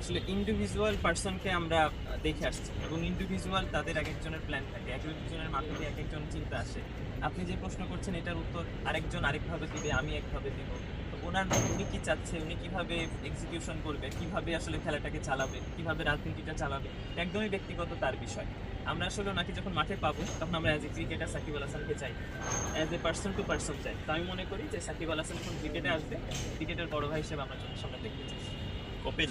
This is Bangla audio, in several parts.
আসলে ইন্ডিভিজুয়াল পার্সনকে আমরা দেখে আসছি। এবং ইন্ডিভিজুয়াল তাদের এক একজনের প্ল্যান থাকে এক একজনের মাথায় এক একজন চিন্তা আসে। আপনি যে প্রশ্ন করছেন, এটার উত্তর আরেকজন আরেকভাবে দিবে, আমি একভাবে দিব। তো ওনার উনি কী চাচ্ছে, উনি কীভাবে এক্সিকিউশন করবে, কীভাবে আসলে খেলাটাকে চালাবে, কীভাবে রাজনীতিটা চালাবে একদমই ব্যক্তিগত তার বিষয়। আমরা আসলে ওনাকে যখন মাঠে পাবো, তখন আমরা as a cricketer Shakib Al হাসানকে চাই। As a person to person চাই। তো আমি মনে করি যে সাকিব আল হাসান যখন ক্রিকেটে আসবে ক্রিকেটের বড় ভাই হিসেবে আমরা সামনে দেখতে চাই। কপিল।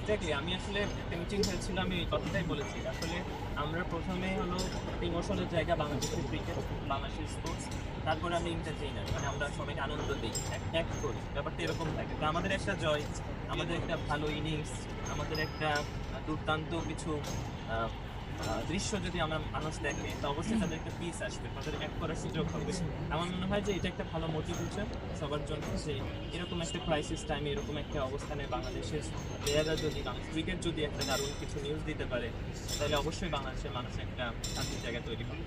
এক্স্যাক্টলি আমি আসলে পেন্টিং হয়েছিল, আমি এই কথাটাই বলেছি। আসলে আমরা প্রথমে হলো ইমোশনের জায়গা বাংলাদেশের ক্রিকেট বাংলাদেশের স্পোর্টস তারপরে আমরা এন্টারটেইনার মানে আমরা সবাইকে আনন্দ দিই, এক করি। ব্যাপারটা এরকম থাকে। তো আমাদের একটা জয়, আমাদের একটা ভালো ইনিংস আমাদের একটা দুর্দান্ত কিছু দৃশ্য যদি আমরা মানুষ দেখে তো অবশ্যই তাদের একটা পিস আসবে তাদের এক করার সুযোগ হবে। আমার মনে হয় যে এটা একটা ভালো মোটিভেশন সবার জন্য যে এরকম একটা ক্রাইসিস টাইমে এরকম একটা অবস্থানে বাংলাদেশের প্লেয়াররা যদি ক্রিকেট যদি একটা দারুণ কিছু নিউজ দিতে পারে তাহলে অবশ্যই বাংলাদেশের মানুষ একটা শান্তির জায়গা তৈরি হবে।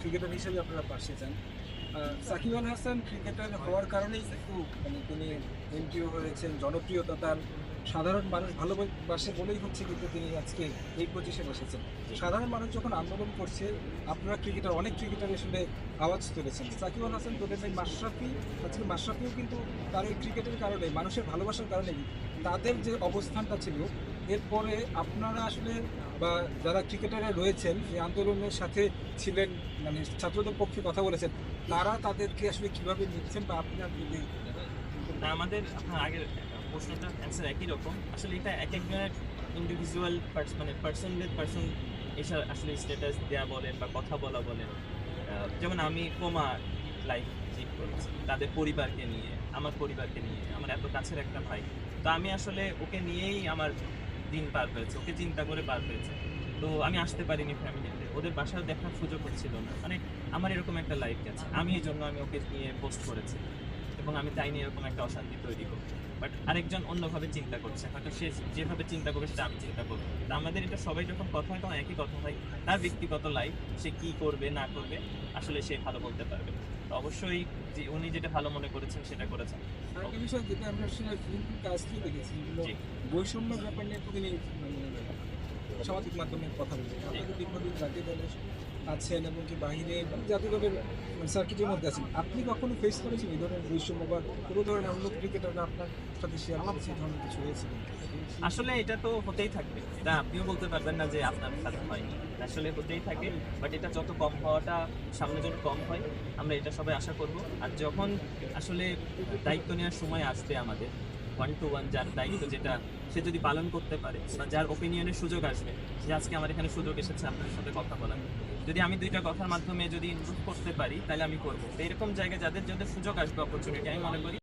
ক্রিকেটার হিসেবে আপনারা পাশে যান। সাকিব আল হাসান ক্রিকেটার হওয়ার কারণেই কিন্তু মানে তিনি এমপিও হয়েছেন জনপ্রিয়তা তার সাধারণ মানুষ ভালোবাসে বলেই হচ্ছে কিন্তু তিনি আজকে এই পজিশনে বসেছেন সাধারণ মানুষ যখন আন্দোলন করছে, আপনারা ক্রিকেটার, অনেক ক্রিকেটার আসলে আওয়াজ তুলেছেন। সাকিব আল হাসান ভাই মাশরাফি, আজকে মাশরাফিও কিন্তু তার ওই ক্রিকেটের কারণে, মানুষের ভালোবাসার কারণে তাদের যে অবস্থানটা ছিল, এরপরে আপনারা আসলে বা যারা ক্রিকেটাররা রয়েছেন এই আন্দোলনের সাথে ছিলেন মানে ছাত্রদের পক্ষে কথা বলেছেন, তারা তাদেরকে আসলে কীভাবে নিচ্ছেন বা আপনার যদি আমাদের আপনার আগের প্রশ্নটা অ্যান্সার একই রকম আসলে এটা এক একজনের ইন্ডিভিজুয়াল মানে পার্সনদের পার্সন এসব আসলে স্ট্যাটাস দেওয়া বলেন বা কথা বলা বলেন যেমন আমি কোমা লাইফ লিড করেছি। তাদের পরিবারকে নিয়ে, আমার পরিবারকে নিয়ে, আমার এত কাছের একটা ভাই। তো আমি আসলে ওকে নিয়েই আমার দিন পার হয়েছে, ওকে চিন্তা করে পার হয়েছে। তো আমি আসতে পারিনি ফ্যামিলিতে ওদের বাসায় দেখার সুযোগ হচ্ছিল না। মানে আমার এরকম একটা লাইফ গেছে। আমি এই জন্য আমি ওকে নিয়ে পোস্ট করেছি। এবং আমি চাইনি এরকম একটা অশান্তি তৈরি করতে বাট আরেকজন অন্যভাবে চিন্তা করছে। হয়তো সে যেভাবে চিন্তা করবে সেটা আমি চিন্তা করব। তো আমাদের এটা সবাই যখন কথা হয় তখন একই কথা হয়। তার ব্যক্তিগত লাইফ সে কি করবে না করবে আসলে সে ভালো বলতে পারবে তো অবশ্যই যে উনি যেটা ভালো মনে করেছেন সেটা করেছেন। আরেকটা বিষয় যেটা আমরা আসলে ফিল্ম কাজটি দেখেছি বৈষম্য ব্যাপার নিয়ে মানে সামাজিক মাধ্যমে কথা দীর্ঘদিন জাতীয় দলে আছেন এবং কি বাহিরে মানে জাতীয় দলের সার্কিটের মধ্যে আছেন, আপনি কখনো ফেস করেছেন এই ধরনের বৈষম্য বা কোনো ধরনের অন্য ক্রিকেটাররা আপনার সাথে শেয়ার করেছে এই ধরনের কিছু হয়েছে আসলে এটা তো হতেই থাকবে, এটা আপনিও বলতে পারবেন না যে আপনার সাথে হয়নি, আসলে হতেই থাকে বাট এটা যত কম হওয়াটা সামনে যত কম হয়, আমরা এটা সবাই আশা করব। আর যখন আসলে দায়িত্ব নেওয়ার সময় আসবে আমাদের ওয়ান টু ওয়ান যার দায়িত্ব যেটা সে যদি পালন করতে পারে যার ওপিনিয়নের সুযোগ আসবে যে আজকে আমার এখানে সুযোগ এসেছে আপনার সাথে কথা বলার। যদি আমি দুইটা কথার মাধ্যমে যদি ইমপ্রুভ করতে পারি, তাহলে আমি করব। এরকম জায়গায় যাদের যাদের সুযোগ আসবে অপরচুনিটি আমি মনে করি